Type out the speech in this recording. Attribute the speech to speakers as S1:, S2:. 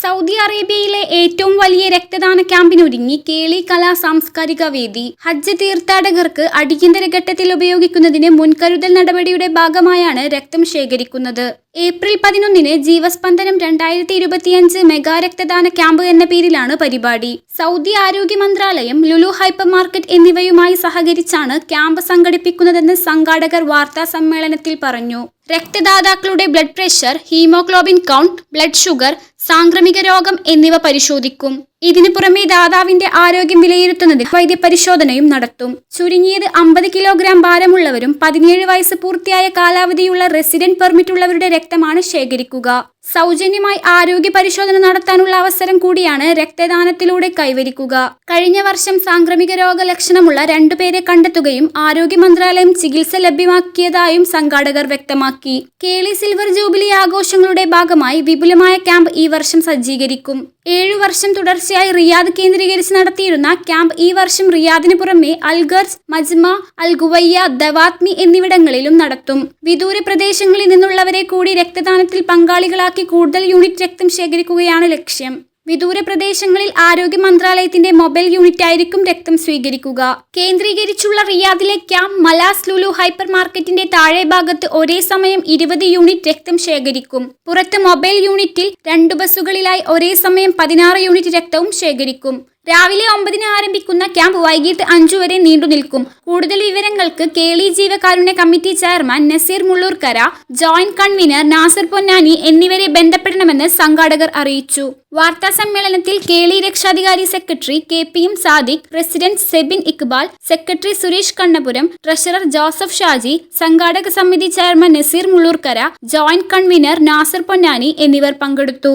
S1: Saudi അറേബ്യയിലെ ഏറ്റവും വലിയ രക്തദാന ക്യാമ്പിനൊരുങ്ങി കേളി കലാ സാംസ്കാരിക വേദി. ഹജ്ജ് തീർത്ഥാടകർക്ക് അടിയന്തര ഘട്ടത്തിൽ ഉപയോഗിക്കുന്നതിന് മുൻകരുതൽ നടപടിയുടെ ഭാഗമായാണ് രക്തം ശേഖരിക്കുന്നത്. ഏപ്രിൽ പതിനൊന്നിന് ജീവസ്പന്ദനം രണ്ടായിരത്തി ഇരുപത്തിയഞ്ച് മെഗാ രക്തദാന ക്യാമ്പ് എന്ന പേരിലാണ് പരിപാടി. സൗദി ആരോഗ്യ മന്ത്രാലയം ലുലു ഹൈപ്പർ മാർക്കറ്റ് എന്നിവയുമായി സഹകരിച്ചാണ് ക്യാമ്പ് സംഘടിപ്പിക്കുന്നതെന്ന് സംഘാടകർ വാർത്താ സമ്മേളനത്തിൽ പറഞ്ഞു. രക്തദാതാക്കളുടെ blood pressure haemoglobin count blood sugar സാംക്രമിക രോഗം എന്നിവ പരിശോധിക്കും. ഇതിനു പുറമെ ദാതാവിന്റെ ആരോഗ്യം വിലയിരുത്തുന്നതിന് വൈദ്യപരിശോധനയും നടത്തും. ചുരുങ്ങിയത് അമ്പത് കിലോഗ്രാം ഭാരമുള്ളവരും പതിനേഴ് വയസ്സ് പൂർത്തിയായ കാലാവധിയുള്ള റെസിഡന്റ് പെർമിറ്റ് ഉള്ളവരുടെ രക്തമാണ് ശേഖരിക്കുക. സൗജന്യമായി ആരോഗ്യ പരിശോധന നടത്താനുള്ള അവസരം കൂടിയാണ് രക്തദാനത്തിലൂടെ കൈവരിക്കുക. കഴിഞ്ഞ വർഷം സാംക്രമിക രോഗലക്ഷണമുള്ള രണ്ടുപേരെ കണ്ടെത്തുകയും ആരോഗ്യ മന്ത്രാലയം ചികിത്സ ലഭ്യമാക്കിയതായും സംഘാടകർ വ്യക്തമാക്കി. കേളി സിൽവർ ജൂബിലി ആഘോഷങ്ങളുടെ ഭാഗമായി വിപുലമായ ക്യാമ്പ് ഈ വർഷം സജ്ജീകരിക്കും. ഏഴു വർഷം തുടർച്ചയായി റിയാദ് കേന്ദ്രീകരിച്ച് നടത്തിയിരുന്ന ക്യാമ്പ് ഈ വർഷം റിയാദിന് പുറമെ അൽഗർസ് മജ്മ അൽ ഗുവയ്യ ദവാത്മി എന്നിവിടങ്ങളിലും നടത്തും. വിദൂര പ്രദേശങ്ങളിൽ നിന്നുള്ളവരെ കൂടി രക്തദാനത്തിൽ പങ്കാളികളാക്കി കൂടുതൽ യൂണിറ്റ് രക്തം ശേഖരിക്കുകയാണ് ലക്ഷ്യം. വിദൂര പ്രദേശങ്ങളിൽ ആരോഗ്യ മന്ത്രാലയത്തിന്റെ മൊബൈൽ യൂണിറ്റ് ആയിരിക്കും രക്തം സ്വീകരിക്കുക. കേന്ദ്രീകരിച്ചുള്ള റിയാദിലെ ക്യാമ്പ് മലാസ് ലുലു ഹൈപ്പർ മാർക്കറ്റിന്റെ താഴെ ഭാഗത്ത് ഒരേ സമയം ഇരുപത് യൂണിറ്റ് രക്തം ശേഖരിക്കും. പുറത്ത് മൊബൈൽ യൂണിറ്റിൽ രണ്ടു ബസ്സുകളിലായി ഒരേ സമയം പതിനാറ് യൂണിറ്റ് രക്തവും ശേഖരിക്കും. രാവിലെ ഒമ്പതിന് ആരംഭിക്കുന്ന ക്യാമ്പ് വൈകിട്ട് അഞ്ചു വരെ നീണ്ടു നിൽക്കും. കൂടുതൽ വിവരങ്ങൾക്ക് കേളി ജീവകാരുണ്യ committee chairman Naseer Mullurkara joint convener Nasar Ponnani എന്നിവരെ ബന്ധപ്പെടണമെന്ന് സംഘാടകർ അറിയിച്ചു. വാർത്താ സമ്മേളനത്തിൽ കേളി രക്ഷാധികാരി secretary K P M Sadiq president Sebin Iqbal secretary Suresh Kannapuram treasurer Joseph Shaji സംഘാടക സമിതി chairman Naseer Mullurkara joint convener Nasar Ponnani എന്നിവർ പങ്കെടുത്തു.